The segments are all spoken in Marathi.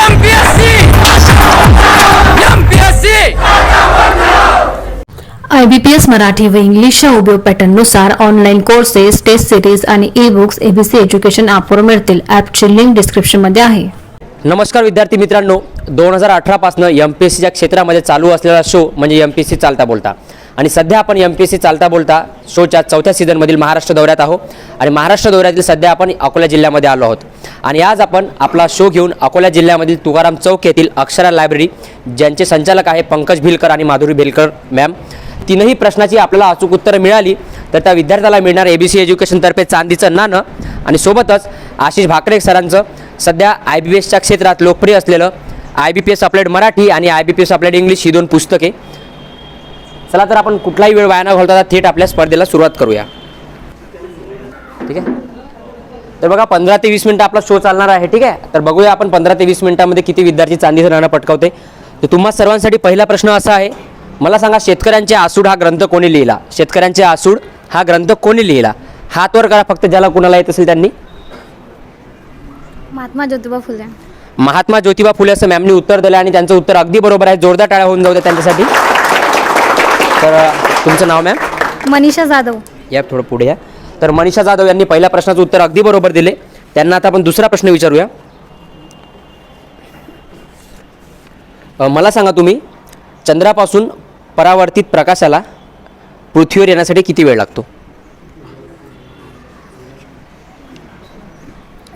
IBPS I B P S Marathi व इंग्लिशच्या उपयोग पॅटर्ननुसार ऑनलाईन कोर्सेस टेस्ट सिरीज आणि ई बुक्स एबीसी एज्युकेशन ॲपवर मिळतील. ॲपची लिंक डिस्क्रिप्शनमध्ये आहे. नमस्कार विद्यार्थी मित्रांनो. दोन हजार अठरापासनं एम पी एस सीच्या क्षेत्रामध्ये चालू असलेला शो म्हणजे एम पी एस सी चालता बोलता. आणि सध्या आपण एम पी एस सी चालता बोलता शोच्या चौथ्या सीझनमधील महाराष्ट्र दौऱ्यात आहोत. आणि महाराष्ट्र दौऱ्यातील सध्या आपण अकोला जिल्ह्यामध्ये आलो आहोत. आणि आज आपण आपला शो घेऊन अकोला जिल्ह्यामधील तुकाराम चौक येथील अक्षरा लायब्ररी ज्यांचे संचालक आहे पंकज भिलकर आणि माधुरी भिलकर मॅम तीनही प्रश्नाची आपल्याला अचूक उत्तरं मिळाली तर त्या विद्यार्थ्याला मिळणार ए बी सी एज्युकेशनतर्फे चांदीचं नाणं. आणि सोबतच आशिष भाकरे सरांचं सध्या आय बी एसच्या क्षेत्रात लोकप्रिय असलेलं I B P S applied Marathi आणि I B P S applied English ही दोन पुस्तके. चला तर आपण कुठलाही वेळ वाया न घालता थेट आपल्या स्पर्धेला सुरुवात करूया. ठीक आहे? तर बघा पंधरा ते वीस मिनटं आपला शो चालणार आहे ठीक आहे? तर बघूया आपण पंधरा ते वीस मिनिटांमध्ये किती विद्यार्थी चांदीचं नाणं पटकावते. तर तुम्हा सर्वांसाठी पहिला प्रश्न असा आहे मला सांगा शेतकऱ्यांचे आसूड हा ग्रंथ कोणी लिहिला? शेतकऱ्यांचे आसूड हा ग्रंथ कोणी लिहिला? हात वर करा फक्त ज्याला कुणाला येत असेल त्यांनी. महात्मा ज्योतिबा फुले. महात्मा ज्योतिबा फुले असं मॅमनी उत्तर दिलं आणि त्यांचं उत्तर अगदी बरोबर आहे. जोरदार टाळ्या होऊन जाऊ द्या त्यांच्यासाठी. तर तुमचं नाव मॅम मनीषा जाधव. या थोडं पुढे या. तर मनीषा जाधव यांनी पहिल्या प्रश्नाचं उत्तर अगदी बरोबर दिले. त्यांना आता आपण दुसरा प्रश्न विचारूया. मला सांगा तुम्ही चंद्रापासून परावर्तित प्रकाशाला पृथ्वीवर येण्यासाठी किती वेळ लागतो?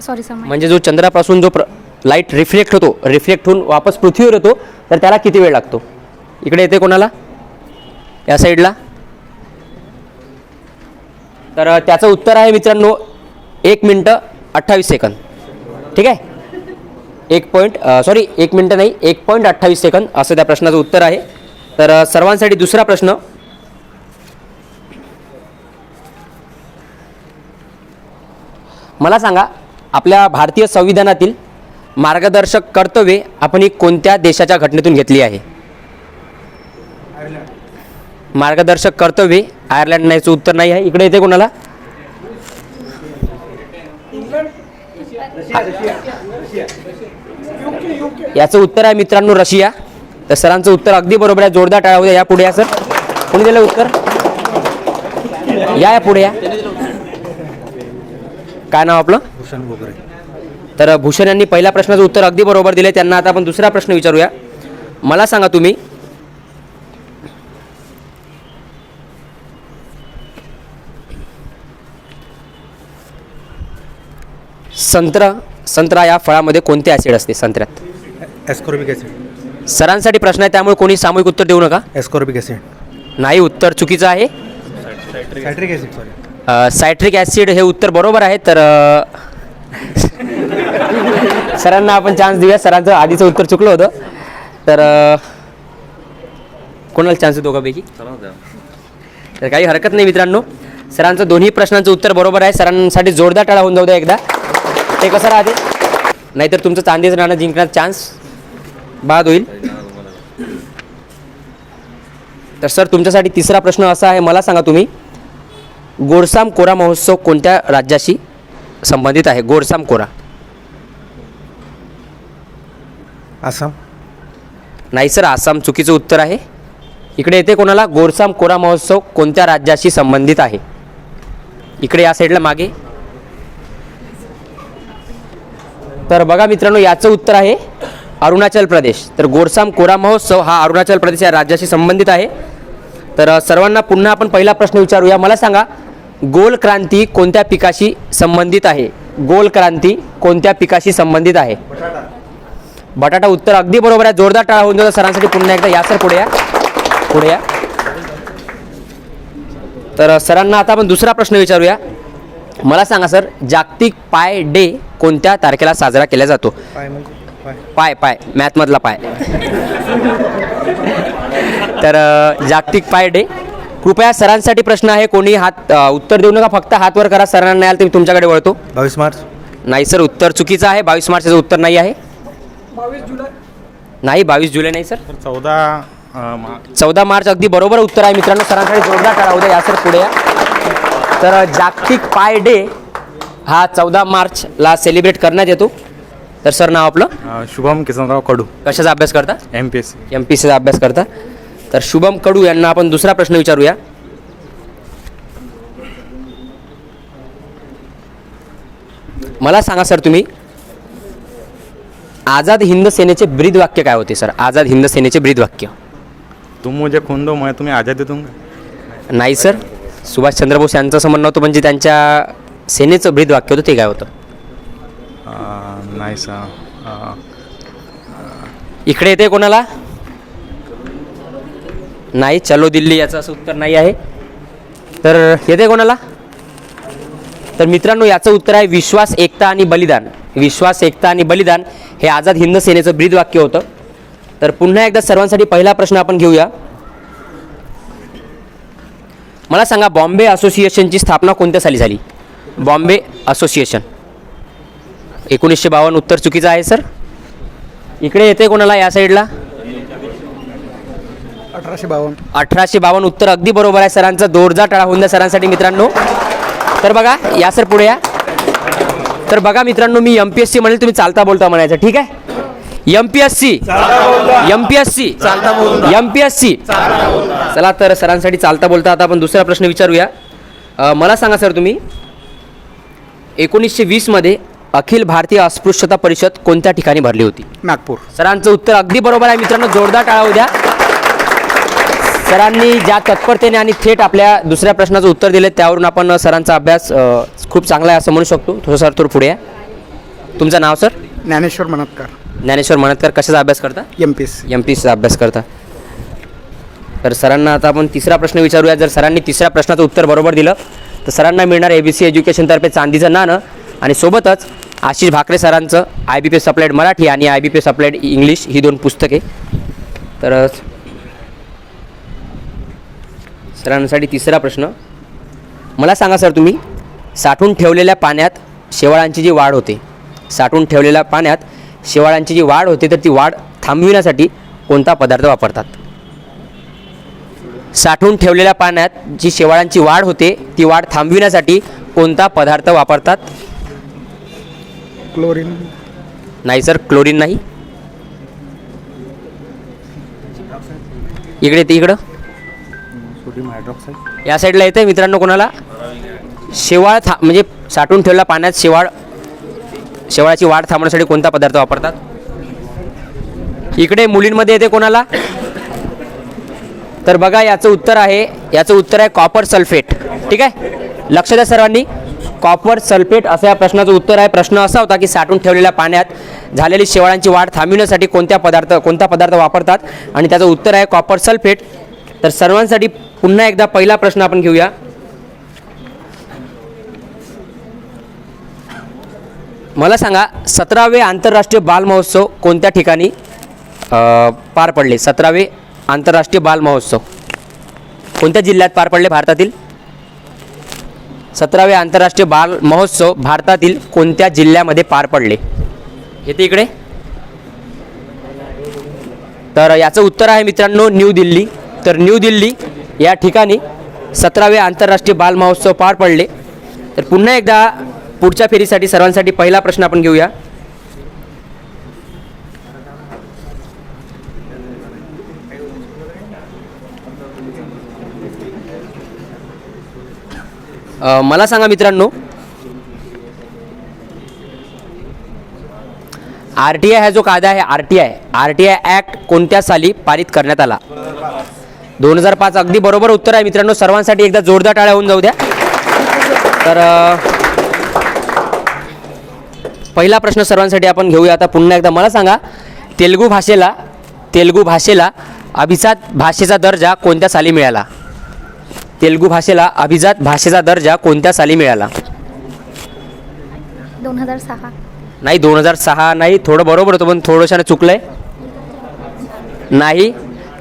सॉरी म्हणजे जो चंद्रापासून जो प्र लाइट रिफ्लेक्ट होतो रिफ्लेक्ट होऊन वापस पृथ्वीवर येतो तर त्याला किती वेळ लागतो? इकडे येते कोणाला? या साईडला. तर त्याचं उत्तर आहे मित्रांनो एक मिनटं अठ्ठावीस सेकंद. ठीक आहे? एक पॉईंट सॉरी एक मिनटं नाही एक पॉईंट अठ्ठावीस सेकंद असं त्या प्रश्नाचं उत्तर आहे. तर सर्वांसाठी दुसरा प्रश्न. मला सांगा आपल्या भारतीय संविधानातील मार्गदर्शक कर्तव्ये आपण ही कोणत्या देशाच्या घटनेतून घेतली आहे? मार्गदर्शक कर्तव्ये आयर्लंड नाहीचं उत्तर नाही आहे. इकडे येते कोणाला? याचं उत्तर आहे मित्रांनो रशिया. तर सरांचं उत्तर अगदी बरोबर आहे. जोरदार टाळा या पुढे या सर. कोणी दिलं उत्तर? या या पुढे या. काय नाव आपलं? भूषण तर भूषण यांनी पहिल्या प्रश्नाचं उत्तर अगदी बरोबर दिले त्यांना आता आपण दुसरा प्रश्न विचारूया. मला सांगा तुम्ही संत्रा संत्रा या फळामध्ये कोणते ॲसिड असते संत्र्यात? एस्कॉर्बिक ॲसिड सरांसाठी प्रश्न आहे त्यामुळे कोणी सामूहिक उत्तर देऊ नका. एस्कॉर्बिक ॲसिड नाही उत्तर चुकीचं आहे. Citric acid sorry citric acid हे उत्तर बरोबर आहे तर अ, सरांना आपण चान्स देऊया. सरांचं आधीचं उत्तर चुकलं होतं. तर अ, कोणाला चान्स देतो का पैकी तर काही हरकत नाही मित्रांनो. सरांचं दोन्ही प्रश्नांचं उत्तर बरोबर आहे. सरांसाठी जोरदार टाळा होऊन जाऊ द्या एकदा. ते कसं राहते? नाहीतर तुमचं चांदीचं नाणं जिंकण्याचा चान्स बाद होईल. तर सर तुमच्यासाठी तिसरा प्रश्न असा आहे मला सांगा तुम्ही. गोडसाम कोरा महोत्सव कोणत्या राज्याशी संबंधित आहे? गोडसाम कोरा. आसाम. नाही सर आसाम चुकीचं उत्तर आहे. इकडे येते कोणाला? गोरसाम कोरा महोत्सव कोणत्या राज्याशी संबंधित आहे? इकडे या साईडला मागे. तर बघा मित्रांनो याचं उत्तर आहे अरुणाचल प्रदेश. तर गोरसाम कोरा महोत्सव हा अरुणाचल प्रदेश या राज्याशी संबंधित आहे. तर सर्वांना पुन्हा आपण पहिला प्रश्न विचारूया मला सांगा गोल क्रांती कोणत्या पिकाशी संबंधित आहे? गोल क्रांती कोणत्या पिकाशी संबंधित आहे? बटाटा उत्तर अगदी बरोबर आहे. जोरदार टाळा होऊन जातो सरांसाठी. पुन्हा एकदा या सर पुढे या. पुढे या. तर सरांना आता आपण दुसरा प्रश्न विचारूया. मला सांगा सर जागतिक पाय डे कोणत्या तारखेला साजरा केला जातो? पाय म्हणजे पाय. मॅथमधला पाय. तर जागतिक पाय डे. कृपया सरांसाठी प्रश्न आहे कोणी हात उत्तर देऊ नका फक्त हात वर करा सरांना नाही आलं तर मी तुमच्याकडे वळतो. बावीस मार्च. नाही सर उत्तर चुकीचं आहे बावीस मार्चचं उत्तर नाही आहे. नाही बावीस जुलै नाही सर. चौदा चौदा मार्च अगदी बरोबर उत्तर आहे मित्रांनो सरांसाठी जोरदार टाळा उद्या या सर पुढे या. तर जागतिक पाय डे हा चौदा मार्चला सेलिब्रेट करण्यात येतो. तर सर नाव आपलं? शुभम किसनराव कडू. कशाचा अभ्यास करता? M P S C M P सीचा अभ्यास करता. तर शुभम कडू यांना आपण दुसरा प्रश्न विचारूया. मला सांगा सर तुम्ही आझाद हिंद सेनेचे ब्रीद वाक्य काय होते सर? आझाद हिंद सेनेचे ब्रीद वाक्य तुम मुझे खून दो मैं तुम्हें आज़ादी दूंगा. नाही सर. सुभाषचंद्र बोस यांचं असं म्हणणं होतं म्हणजे त्यांच्या सेनेचं ब्रीद वाक्य होतं ते काय होतं? नाही सा. इकडे येते कोणाला? नाही चलो दिल्ली याचं असं उत्तर नाही आहे. तर येते कोणाला? तर मित्रांनो याचं उत्तर आहे विश्वास एकता आणि बलिदान. विश्वास एकता आणि बलिदान हे आझाद हिंद सेनेचं ब्रीद वाक्य होतं. तर पुन्हा एकदा सर्वांसाठी पहिला प्रश्न आपण घेऊया. मला सांगा बॉम्बे असोसिएशनची स्थापना कोणत्या साली झाली? बॉम्बे असोसिएशन. एकोणीसशे बावन्न उत्तर चुकीचं आहे सर. इकडे येते कोणाला या साईडला? अठराशे बावन्न. अठराशे बावन्न उत्तर अगदी बरोबर आहे सरांचा. जोरदार टाळा होऊन द्या सरांसाठी मित्रांनो. तर बघा या सर पुढे या. तर बघा मित्रांनो मी एम पी एस सी म्हणेल तुम्ही चालता बोलता म्हणायचं ठीक आहे? M P S C M P S C M P S C चला तर सरांसाठी चालता बोलता आता आपण दुसरा प्रश्न विचारूया. मला सांगा सर तुम्ही एकोणीसशे वीसमध्ये अखिल भारतीय अस्पृश्यता परिषद कोणत्या ठिकाणी भरली होती? नागपूर. सरांचं उत्तर अगदी बरोबर आहे मित्रांनो जोरदार टाळा द्या सरांनी ज्या तत्परतेने आणि थेट आपल्या दुसऱ्या प्रश्नाचं उत्तर दिले त्यावरून आपण सरांचा अभ्यास खूप चांगला आहे असं म्हणू शकतो. थोडं सर थोडं पुढे या. तुमचं नाव सर? ज्ञानेश्वर मनतकर ज्ञानेश्वर मनतकर कशाचा अभ्यास करता? M P S M P सीचा अभ्यास करता. तर सरांना आता आपण तिसरा प्रश्न विचारूया. जर सरांनी तिसऱ्या प्रश्नाचं उत्तर बरोबर दिलं तर सरांना मिळणार ए बी सी एज्युकेशनतर्फे चांदीचं नाणं. आणि सोबतच आशिष भाकरे सरांचं I B P S applied Marathi आणि I B P S applied English ही दोन पुस्तके. तर सरांसाठी तिसरा प्रश्न. मला सांगा सर तुम्ही साठवून ठेवलेल्या पाण्यात शेवाळांची जी वाढ होते साठवून ठेवलेल्या पाण्यात शेवाळांची जी वाढ होते तर ती वाढ थांबविण्यासाठी कोणता पदार्थ वापरतात? साठवून ठेवलेल्या पाण्यात जी शेवाळांची वाढ होते ती वाढ थांबविण्यासाठी कोणता पदार्थ वापरतात? क्लोरीन. नाही सर क्लोरीन नाही. इकडे ते इकडं. सोडियम हायड्रॉक्साईड या साईडला येते मित्रांनो कोणाला? शेवाळ था म्हणजे साठवून ठेवलेल्या पाण्यात शेवाळ शेवाळाची वाढ थांबवण्यासाठी कोणता पदार्थ वापरतात? इकडे मुलींमध्ये येते कोणाला? तर बघा याचं उत्तर आहे याचं उत्तर आहे कॉपर सल्फेट ठीक आहे? लक्ष द्या सर्वांनी. कॉपर सल्फेट असं या प्रश्नाचं उत्तर आहे. प्रश्न असा होता की साठून ठेवलेल्या पाण्यात झालेली शेवाळांची वाढ थांबविण्यासाठी कोणत्या पदार्थ कोणता पदार्थ वापरतात? आणि त्याचं उत्तर आहे कॉपर सल्फेट तर सर्वांसाठी पुन्हा एकदा पहिला प्रश्न आपण घेऊया. मला सांगा सतरावे आंतरराष्ट्रीय बाल महोत्सव कोणत्या ठिकाणी पार पडले? सतरावे आंतरराष्ट्रीय बाल महोत्सव. कोणत्या जिल्ह्यात पार पडले भारतातील? सतरावे आंतरराष्ट्रीय बाल महोत्सव भारतातील कोणत्या जिल्ह्यामध्ये पार पडले? येते इकडे. तर याचं उत्तर आहे मित्रांनो न्यू दिल्ली. तर न्यू दिल्ली या ठिकाणी सतरावे आंतरराष्ट्रीय बाल महोत्सव पार पडले. तर पुन्हा एकदा पुढच्या फेरीसाठी सर्वांसाठी पहिला प्रश्न आपण घेऊया. मला सांगा मित्रांनो आर टी आय हा जो कायदा आहे R T I R T I act कोणत्या साली पारित करण्यात आला? दोन हजार पाच अगदी बरोबर उत्तर आहे मित्रांनो सर्वांसाठी एकदा जोरदार टाळ्या होऊन जाऊ द्या. तर पहिला प्रश्न सर्वांसाठी आपण घेऊया. आता पुन्हा एकदा मला सांगा तेलुगू भाषेला तेलुगू भाषेला अभिजात भाषेचा दर्जा कोणत्या साली मिळाला? तेलुगू भाषेला अभिजात भाषेचा दर्जा कोणत्या साली मिळाला? दोन हजार सहा. नाही दोन हजार सहा नाही थोडं बरोबर होतं पण थोडंशानं चुकलंय. नाही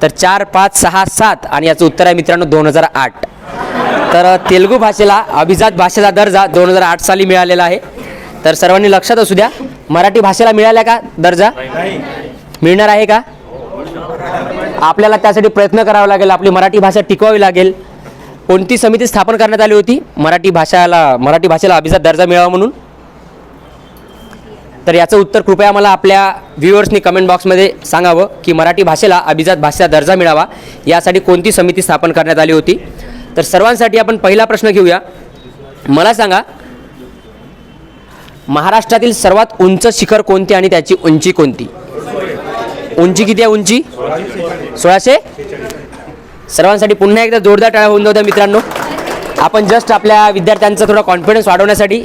तर चार पाच सहा सात आणि याचं उत्तर आहे मित्रांनो दोन हजार आठ. तर तेलुगू भाषेला अभिजात भाषेचा दर्जा दोन हजार आठ साली मिळालेला आहे. तर सर्वांनी लक्षात असू द्या. मराठी भाषेला मिळाला का दर्जा? मिळणार आहे का? आपल्याला त्यासाठी प्रयत्न करावा लागेल. आपली मराठी भाषा टिकवावी लागेल. कोणती समिती स्थापन करण्यात आली होती? मराठी भाषाला मराठी भाषेला अभिजात दर्जा मिळावा म्हणून? तर याचं उत्तर कृपया मला आपल्या व्ह्युअर्सनी कमेंट बॉक्समध्ये सांगावं की मराठी भाषेला अभिजात भाषेचा दर्जा मिळावा. यासाठी कोणती समिती स्थापन करण्यात आली होती? तर सर्वांसाठी आपण पहिला प्रश्न घेऊया. मला सांगा महाराष्ट्रातील सर्वात उंच शिखर कोणते आणि त्याची उंची कोणती? उंची किती आहे उंची? सोळाशे? सर्वांसाठी पुन्हा एकदा जोरदार टाळा होऊन जाऊ द्या मित्रांनो. आपण जस्ट आपल्या विद्यार्थ्यांचा थोडा कॉन्फिडन्स वाढवण्यासाठी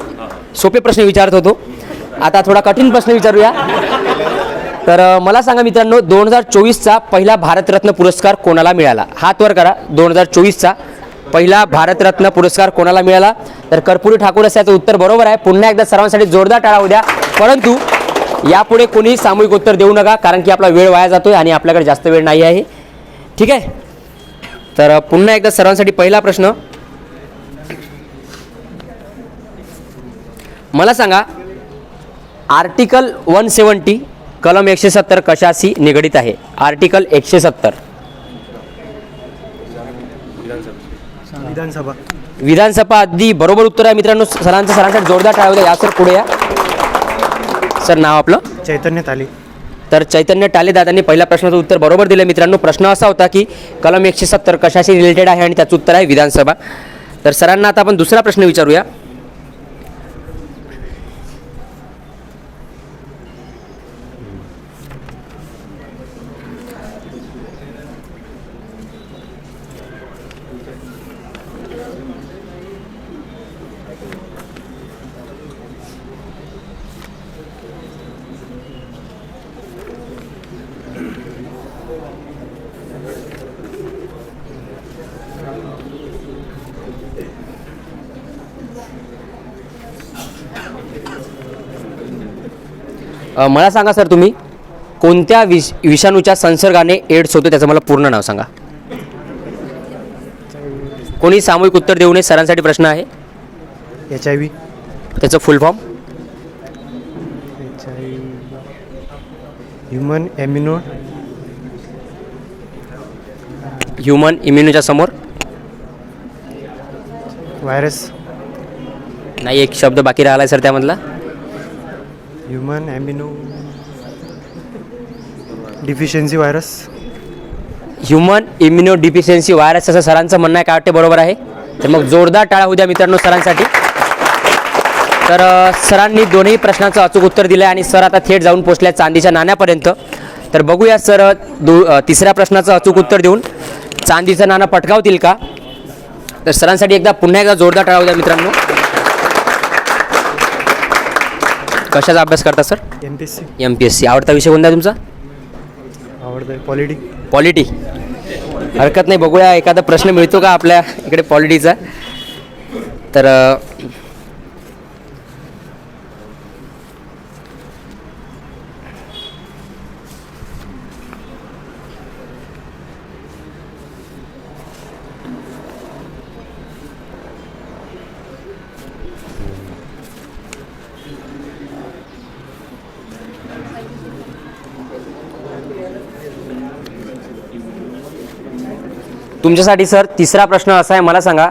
सोपे प्रश्न विचारत होतो. आता थोडा कठीण प्रश्न विचारूया. तर मला सांगा मित्रांनो दोन हजार चोवीसचा पहिला भारतरत्न पुरस्कार कोणाला मिळाला? हात वर करा. दोन हजार चोवीसचा पहिला भारतरत्न पुरस्कार कोणाला मिळाला? तर कर्पुरी ठाकूर असं याचं उत्तर बरोबर आहे. पुन्हा एकदा सर्वांसाठी जोरदार टाळा द्या परंतु यापुढे कोणी सामूहिक उत्तर देऊ नका कारण की आपला वेळ वाया जातोय आणि आपल्याकडे जास्त वेळ नाही आहे. ठीक आहे? तर पुन्हा एकदा सर्वांसाठी पहिला प्रश्न. मला सांगा आर्टिकल वन सेवन्टी कलम एकशे सत्तर कशाशी निगडीत आहे? आर्टिकल एकशे सत्तर. विधानसभा. विधानसभा अगदी बरोबर उत्तर आहे मित्रांनो. सरांचं सरांसाठी जोरदार टाळा द्या या सर पुढे या. सर नाव आपलं? चैतन्य ताली. तर चैतन्य टाले दादांनी पहिल्या प्रश्नाचं उत्तर बरोबर दिलं. मित्रांनो प्रश्न असा होता की कलम एकशे सत्तर कशाशी रिलेटेड आहे आणि त्याचं उत्तर आहे विधानसभा. तर सरांना आता आपण दुसरा प्रश्न विचारूया. मला सांगा सर तुम्ही कोणत्या विष विषाणूच्या संसर्गाने एड्स होतो त्याचं मला पूर्ण नाव सांगा. कोणी सामूहिक उत्तर देऊ नये सरांसाठी प्रश्न आहे. H I V. त्याचं full form. H I human immuno human इम्युनिच्या समोर. व्हायरस. नाही एक शब्द बाकी राहिला आहे सर त्यामधला. Human immuno deficiency virus human immuno deficiency virus असं सरांचं म्हणणं आहे काय वाटते बरोबर आहे. तर मग जोरदार टाळा होऊ द्या मित्रांनो सरांसाठी. तर सरांनी दोन्ही प्रश्नाचं अचूक उत्तर दिलं आहे आणि सर आता थेट जाऊन पोचल्या चांदीच्या नाण्यापर्यंत. तर बघूया सर दो तिसऱ्या प्रश्नाचं अचूक उत्तर देऊन. चांदीचं नाणं पटकावतील का? तर सरांसाठी एकदा पुन्हा एकदा जोरदार टाळा होऊ द्या मित्रांनो. कशाचा अभ्यास करता sir? M P S C M P S C आवडता विषय कोणता आहे तुमचा? आवडतं आहे पॉलिटी. पॉलिटी. हरकत नाही. बघूया एखादा प्रश्न मिळतो का आपल्या इकडे पॉलिटीचा? तर अ, तुमच्यासाठी सर तिसरा प्रश्न असा आहे मला सांगा.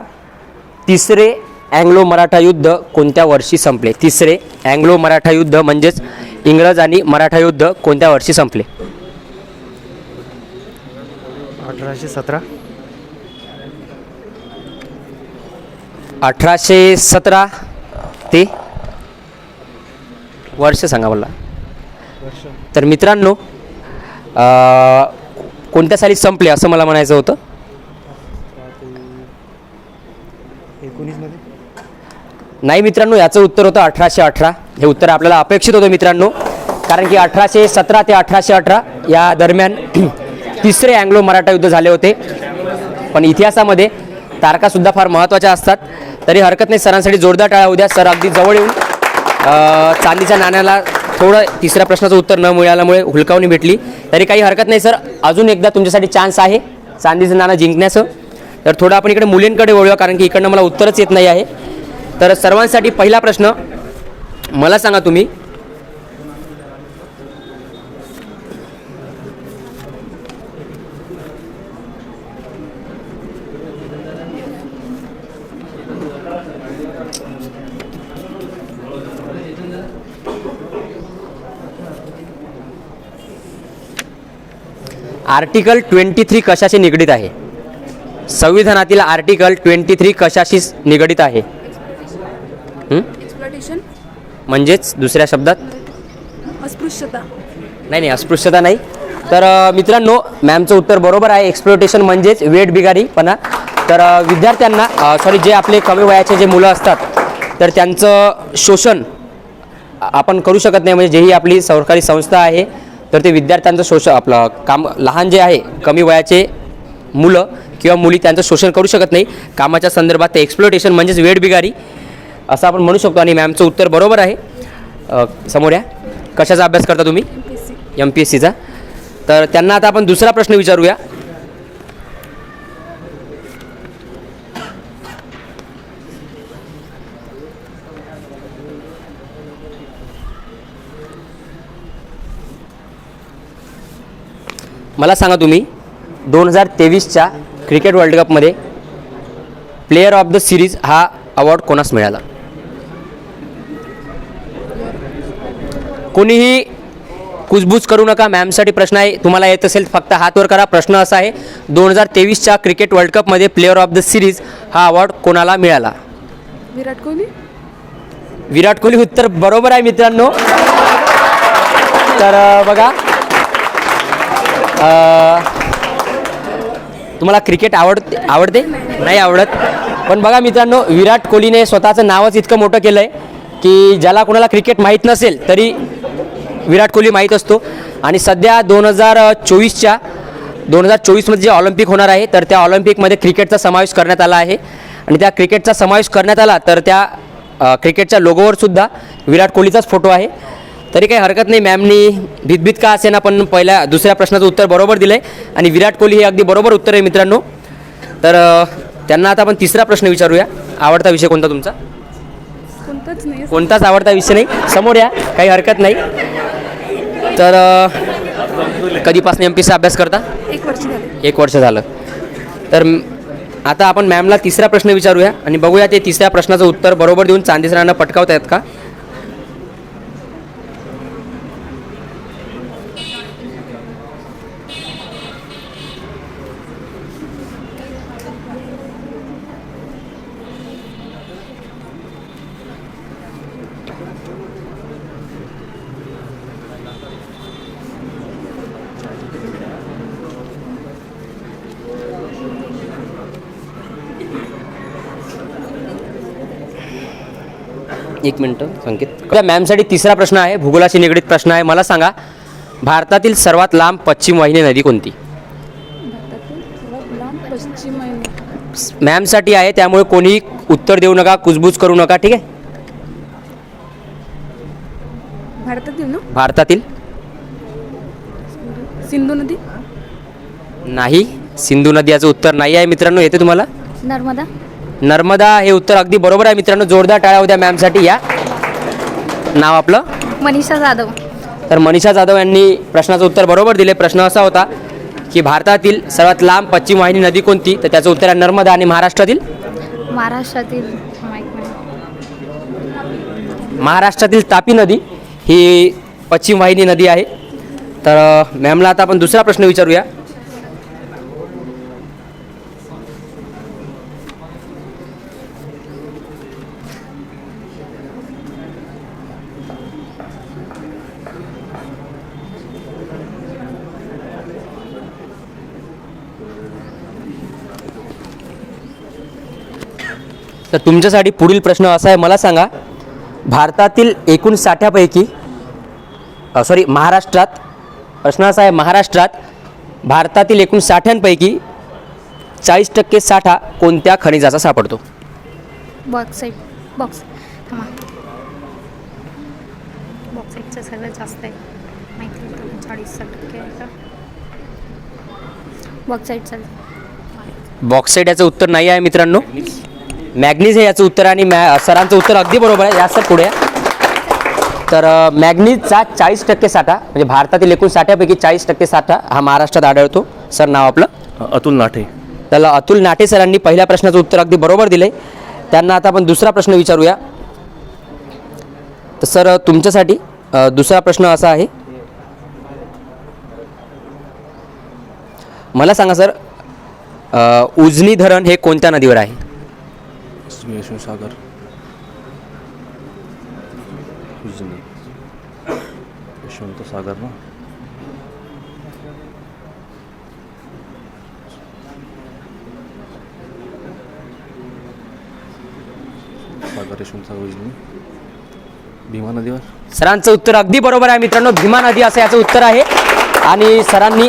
तिसरे अँग्लो मराठा युद्ध कोणत्या वर्षी संपले? तिसरे अँग्लो मराठा युद्ध म्हणजेच इंग्रज आणि मराठा युद्ध कोणत्या वर्षी संपले? अठराशे सतरा. अठराशे सतरा ते वर्ष सांगा मला. तर मित्रांनो कोणत्या साली संपले असं मला म्हणायचं होतं? एकोणीसमध्ये नाही मित्रांनो याचं उत्तर होतं अठराशे अठरा. हे उत्तर आपल्याला अपेक्षित होतं मित्रांनो कारण की अठराशे सतरा ते अठराशे अठरा या दरम्यान तिसरे अँग्लो मराठा युद्ध झाले होते. पण इतिहासामध्ये तारखासुद्धा फार महत्त्वाच्या असतात. तरी हरकत नाही सरांसाठी जोरदार टाळा उद्या. सर अगदी जवळ येऊन चांदीच्या नाण्याला थोडं तिसऱ्या प्रश्नाचं उत्तर न मिळाल्यामुळे हुलकावणी भेटली. तरी काही हरकत नाही सर. अजून एकदा तुमच्यासाठी चान्स आहे. चांदीचं नाणं जिंकण्याचं. तर थोडं आपण इकडे मुलींकडे वळूया कारण की इकडनं मला उत्तरच येत नाही आहे. तर सर्वांसाठी पहिला प्रश्न मला सांगा तुम्ही. आर्टिकल ट्वेंटी थ्री कशाशी निगडीत आहे? संविधानातील आर्टिकल ट्वेंटी थ्री कशाशी निगडीत आहे? हं? एक्सप्लॉटेशन म्हणजेच दुसऱ्या शब्दात? अस्पृश्यता. नाही नाही अस्पृश्यता नाही. तर मित्रांनो मॅमचं उत्तर बरोबर आहे. एक्सप्लोटेशन म्हणजेच वेट बिगारीपणा. तर विद्यार्थ्यांना सॉरी जे आपले कमी वयाचे जे मुलं असतात तर त्यांचं शोषण आपण करू शकत नाही. म्हणजे जेही आपली सरकारी संस्था आहे तर ते विद्यार्थ्यांचं शोषण आपलं काम लहान जे आहे कमी वयाचे मुलं किंवा मुली त्यांचं शोषण करू शकत नाही. कामाच्या संदर्भात ते एक्सप्लोटेशन म्हणजेच वेडबिगारी असं आपण म्हणू शकतो. आणि मॅमचं उत्तर बरोबर आहे. समोर या. कशाचा अभ्यास करता तुम्ही? एम पी एस सीचा तर त्यांना आता आपण दुसरा प्रश्न विचारूया. मला सांगा तुम्ही दोन हजार तेवीसच्या क्रिकेट वर्ल्ड कपमध्ये प्लेयर ऑफ द सिरीज हा अवॉर्ड कोणास मिळाला? कोणीही कुजबूज करू नका मॅमसाठी प्रश्न आहे. तुम्हाला येत असेल फक्त हात वर करा. प्रश्न असा आहे दोन हजार तेवीसच्या क्रिकेट वर्ल्ड कपमध्ये प्लेअर ऑफ द सिरीज हा अवॉर्ड कोणाला मिळाला? विराट कोहली? विराट कोहली उत्तर बरोबर आहे मित्रांनो. तर अ, बघा अ, तुम्हाला क्रिकेट आवडते आवडते? नाही आवडत. पण बघा मित्रांनो विराट कोहलीने स्वतःचं नावच इतकं मोठं केलं आहे की ज्याला कोणाला क्रिकेट माहीत नसेल तरी विराट कोहली माहीत असतो. आणि सध्या दोन हजार चोवीसच्या दोन हजार चोवीसमध्ये जे ऑलिम्पिक होणार आहे तर त्या ऑलिम्पिकमध्ये क्रिकेटचा समावेश करण्यात आला आहे. आणि त्या क्रिकेटचा समावेश करण्यात आला तर त्या क्रिकेटच्या लोगोवर सुद्धा विराट कोहलीचाच फोटो आहे. तरी काही हरकत नाही मॅमनी भीतभीत का असे ना पण पहिल्या दुसऱ्या प्रश्नाचं उत्तर बरोबर दिलं आहे आणि विराट कोहली हे अगदी बरोबर उत्तर आहे मित्रांनो. तर त्यांना आता आपण तिसरा प्रश्न विचारूया. आवडता विषय कोणता तुमचा? कोणताच नाही. कोणताच आवडता विषय नाही. समोर या काही हरकत नाही. तर कधीपासून एम पी सी अभ्यास करता? एक वर्ष झाले. एक वर्ष झालं. तर आता आपण मॅमला तिसरा प्रश्न विचारूया. आणि बघूया ते तिसऱ्या प्रश्नाचं उत्तर बरोबर देऊन चांदीसरांना पटकावता येत का? एक मिनटं संकेत. त्या मॅमसाठी तिसरा प्रश्न आहे भूगोलाशी निगडीत प्रश्न आहे. मला सांगा भारतातील सर्वात लांब पश्चिम वाहिनी नदी कोणती? भारतातील सर्वात लांब पश्चिम आहे मॅमसाठी आहे त्यामुळे कोणी उत्तर देऊ नका कुजबूज करू नका ठीक आहे? भारतातील ना? भारतातील? सिंधू नदी? नाही सिंधू नदी याचं उत्तर नाही आहे मित्रांनो येते तुम्हाला? नर्मदा? नर्मदा हे उत्तर अगदी बरोबर आहे मित्रांनो. जोरदार टाळ्या उद्या मॅमसाठी या. नाव आपलं? मनीषा जाधव. तर मनीषा जाधव यांनी प्रश्नाचं उत्तर बरोबर दिले. प्रश्न असा होता की भारतातील सर्वात लांब पश्चिम वाहिनी नदी कोणती? तर त्याचं उत्तर आहे नर्मदा आणि महाराष्ट्रातील? महाराष्ट्रातील. महाराष्ट्रातील तापी नदी ही पश्चिम वाहिनी नदी आहे. तर मॅमला आता आपण दुसरा प्रश्न विचारूया. तर तुमच्यासाठी पुढील प्रश्न असा आहे मला सांगा भारतातील एकूण साठ्यापैकी सॉरी महाराष्ट्रात प्रश्न असा आहे महाराष्ट्रात भारतातील एकूण साठ्यांपैकी चाळीस टक्के साठा कोणत्या खनिजाचा सापडतो? बॉक्साईट बॉक्स थांबा. बॉक्साईटचं सगळ्यात जास्त आहे. माहिती होतं चाळीस टक्के आहे का? बॉक्साईटचं बॉक्साईट याचं उत्तर नाही आहे मित्रांनो. मॅग्नीज हे याचं उत्तर आणि मॅ सरांचं उत्तर अगदी बरोबर आहे. जास्त पुढे आहे. तर मॅग्नीजचा चाळीस टक्के साठा म्हणजे भारतातील एकूण साठ्यापैकी चाळीस टक्के साठा हा महाराष्ट्रात आढळतो. सर नाव आपलं? अतुल नाठे. त्याला अतुल नाटे सरांनी पहिल्या प्रश्नाचं उत्तर अगदी बरोबर दिलं आहे त्यांना आता आपण दुसरा प्रश्न विचारूया. तर सर तुमच्यासाठी दुसरा प्रश्न असा आहे. मला सांगा सर उजनी धरण हे कोणत्या नदीवर आहे? यशवंत सागर यशवंत सागर ना सागर यशवंत सागर उजनी भीमा नदीवर सरांचं उत्तर अगदी बरोबर आहे मित्रांनो. भीमा नदी असं याचं उत्तर आहे. आणि सरांनी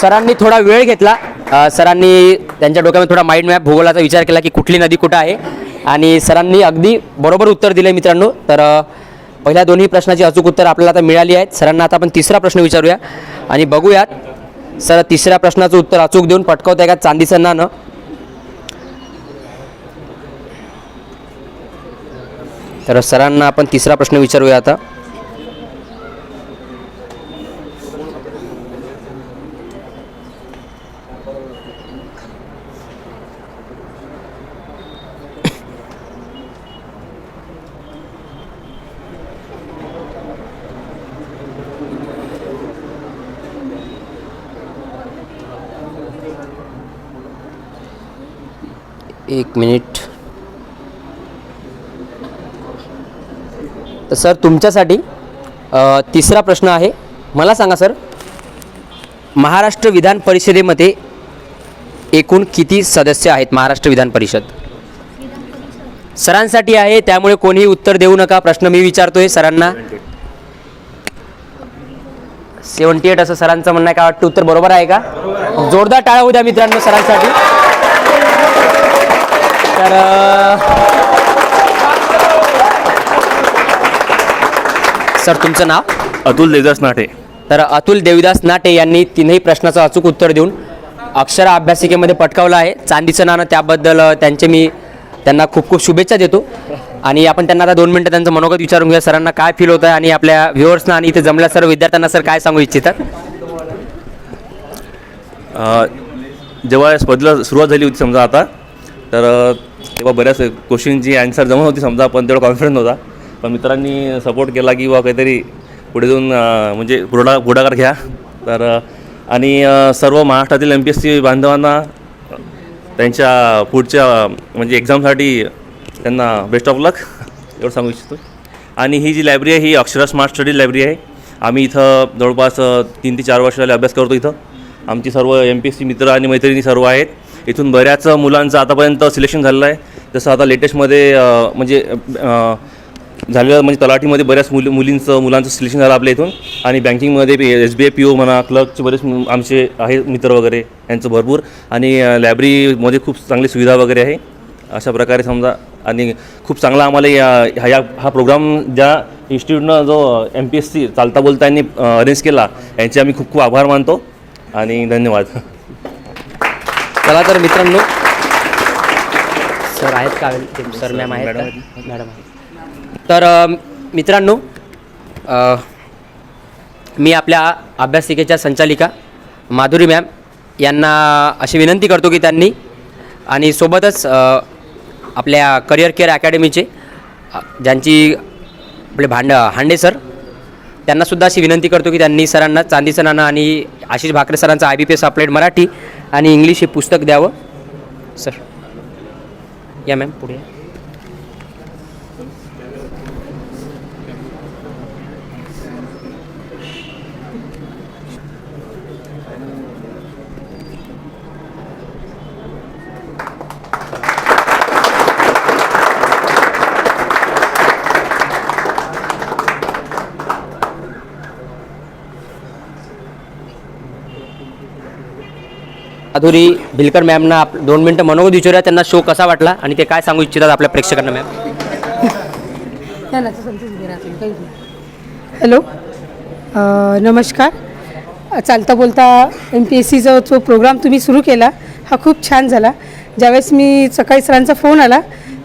सरांनी थोडा वेळ घेतला. सरांनी त्यांच्या डोक्यामध्ये थोडा माइंड मॅप भूगोलाचा विचार केला की कुठली नदी कुठं आहे. आणि सरांनी अगदी बरोबर उत्तर दिलं मित्रांनो. तर पहिल्या दोन्ही प्रश्नाची अचूक उत्तर आपल्याला आता मिळाली आहेत. सरांना आता आपण तिसरा प्रश्न विचारूया. आणि बघूयात सर तिसऱ्या प्रश्नाचं उत्तर अचूक देऊन पटकवत आहे का चांदीचं नाणं तर सरांना आपण तिसरा प्रश्न विचारूया आता. एक मिनिट. तर सर तुमच्यासाठी तिसरा प्रश्न आहे. मला सांगा सर महाराष्ट्र विधान परिषदेमध्ये एकूण किती सदस्य आहेत महाराष्ट्र विधान परिषद? सरांसाठी आहे त्यामुळे कोणीही उत्तर देऊ नका. प्रश्न मी विचारतोय सरांना. सेवन्टी एट असं सरांचं म्हणणं काय वाटतं? उत्तर बरोबर आहे का? जोरदार टाळा होऊ द्या मित्रांनो सरांसाठी. तर सर तुमचं नाव? अतुल देवदास नाटे तर अतुल देविदास नाटे यांनी तीनही प्रश्नाचं अचूक उत्तर देऊन अक्षर अभ्यासिकेमध्ये पटकावलं आहे. चांदीचं नाणं त्याबद्दल त्यांचे मी त्यांना खूप खूप शुभेच्छा देतो. आणि आपण त्यांना आता दोन मिनटं त्यांचं मनोगत विचारून घेऊया. सरांना काय फील होतं आहे आणि आपल्या व्ह्युअर्सना आणि इथे जमल्या सर्व विद्यार्थ्यांना सर काय सांगू इच्छितात? जेव्हा स्पर्धेला सुरुवात झाली होती समजा आता तर तेव्हा बऱ्याच क्वेश्चनची ॲन्सर जमा होती समजा पण तेवढा कॉन्फिडन्स नव्हता. पण मित्रांनी सपोर्ट केला की बा काहीतरी पुढे जाऊन म्हणजे पुढा पुढाकार घ्या. तर आणि सर्व महाराष्ट्रातील एम पी एस सी बांधवांना त्यांच्या पुढच्या म्हणजे एक्झामसाठी त्यांना बेस्ट ऑफ लक एवढं सांगू इच्छितो. आणि ही जी लायब्ररी आहे ही अक्षरा स्मार्ट स्टडी लायब्ररी आहे. आम्ही इथं जवळपास तीन ते चार वर्ष झाले अभ्यास करतो इथं. आमची सर्व एम पी एस सी मित्र आणि मैत्रिणी सर्व आहेत. इथून बऱ्याच मुलांचं आतापर्यंत सिलेक्शन झालेलं आहे. जसं आता लेटेस्टमध्ये म्हणजे झालेलं म्हणजे तलाठीमध्ये बऱ्याच मुली मुलींचं मुलांचं सिलेक्शन झालं आपल्या इथून. आणि बँकिंगमध्ये S B I P O म्हणा क्लर्कचे बरेच आमचे आहे मित्र वगैरे यांचं भरपूर. आणि लायब्ररीमध्ये खूप चांगली सुविधा वगैरे आहे. अशा प्रकारे समजा आणि खूप चांगला आम्हाला या या- हा प्रोग्राम ज्या इन्स्टिट्यूटनं जो एम पी एस सी चालता बोलता यांनी अरेंज केला यांचे आम्ही खूप खूप आभार मानतो. आणि धन्यवाद. चला तर मित्रांनो. सर आहेत का? सर मॅम आहेत? मॅडम आहेत. तर मित्रांनो मी आपल्या अभ्यासिकेच्या संचालिका माधुरी मॅम यांना अशी विनंती करतो की त्यांनी आणि सोबतच आपल्या करिअर केअर अकॅडमीचे ज्यांची आपले भांड हांडे सर त्यांनासुद्धा अशी विनंती करतो की त्यांनी सरांना चांदीचं नाणं आणि आशिष भाकरे सरांचं I B P S applied Marathi आणि इंग्लिश हे पुस्तक द्यावं? सर या मॅम पुढे माधुरी भिलकर मॅमना आप दोन मिनटं मनोगत विचारूया त्यांना शो कसा वाटला आणि ते काय सांगू इच्छितात आपल्या प्रेक्षकांना मॅम हॅलो. नमस्कार. चालता बोलता एम पी एस सीचा जो प्रोग्राम तुम्ही सुरू केला हा खूप छान झाला. ज्यावेळेस मी सकाळी सरांचा फोन आला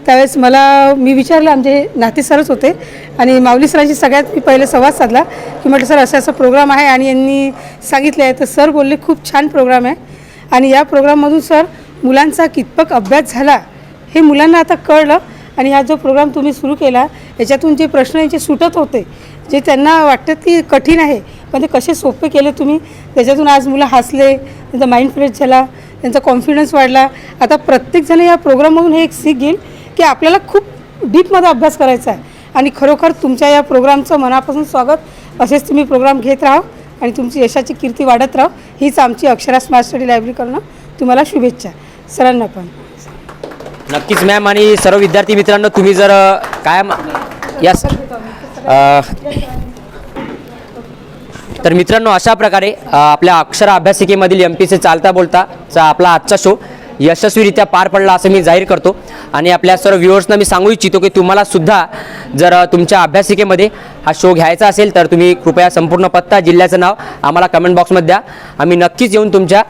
त्यावेळेस मला मी विचारलं आमचे नाते सरच होते आणि माऊली सरांशी सगळ्यात मी पहिले संवाद साधला की म्हटलं सर असा असा प्रोग्राम आहे आणि यांनी सांगितलं आहे तर सर बोलले खूप छान प्रोग्राम आहे. आणि या प्रोग्राममधून सर मुलांचा कितपक अभ्यास झाला हे मुलांना आता कळलं. आणि हा जो प्रोग्राम तुम्ही सुरू केला याच्यातून जे प्रश्न यांचे सुटत होते जे त्यांना वाटतं की कठीण आहे पण ते कसे सोपे केले तुम्ही त्याच्यातून आज मुलं हसले त्यांचा माइंड फ्रेश झाला त्यांचा कॉन्फिडन्स वाढला. आता प्रत्येकजण या प्रोग्राममधून हे एक सीख घेईल की आपल्याला खूप डीपमध्ये अभ्यास करायचा आहे. आणि खरोखर तुमच्या या प्रोग्रामचं मनापासून स्वागत. असेच तुम्ही प्रोग्राम घेत राहा. आणि तुमची यशाची कीर्ती वाढत राहो. हीच आमची अक्षरा स्मार्ट स्टडी लायब्ररी करणं तुम्हाला शुभेच्छा. सरांना पण. नक्कीच मॅम आणि सर्व विद्यार्थी मित्रांनो तुम्ही जर कायम या सर तर मित्रांनो अशा प्रकारे आपल्या अक्षर अभ्यासिकेमधील एम पी सी चालता बोलताचा आपला आजचा शो यशस्वीरित्या पार पडला असं मी जाहीर करतो. आणि आपल्या सर्व व्ह्युअर्सना मी सांगू इच्छितो की तुम्हाला सुद्धा जर तुमच्या अभ्यासिकेमध्ये हा शो घ्यायचा असेल तर तुम्ही कृपया संपूर्ण पत्ता जिल्ह्याचं नाव आम्हाला कमेंट बॉक्समध्ये द्या. आम्ही नक्कीच येऊन तुमच्या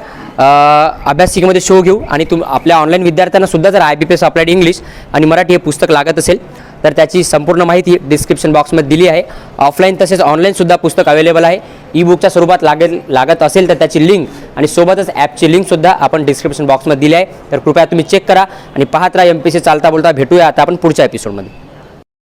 अभ्यासिकेमध्ये शो घेऊ. आणि तुम आपल्या ऑनलाईन विद्यार्थ्यांना सुद्धा जर I B P S applied English आणि मराठी हे पुस्तक लागत असेल तर त्याची संपूर्ण माहिती डिस्क्रिप्शन बॉक्समध्ये दिली आहे. ऑफलाईन तसेच ऑनलाईनसुद्धा पुस्तक अवेलेबल आहे. ई बुकच्या स्वरूपात लागेल लागत असेल तर त्याची लिंक आणि सोबतच ॲपची लिंकसुद्धा आपण डिस्क्रिप्शन बॉक्समध्ये दिली आहे. तर कृपया तुम्ही चेक करा आणि पाहत राहा एम पी सी चालता बोलता. भेटूया आता आपण पुढच्या एपिसोडमध्ये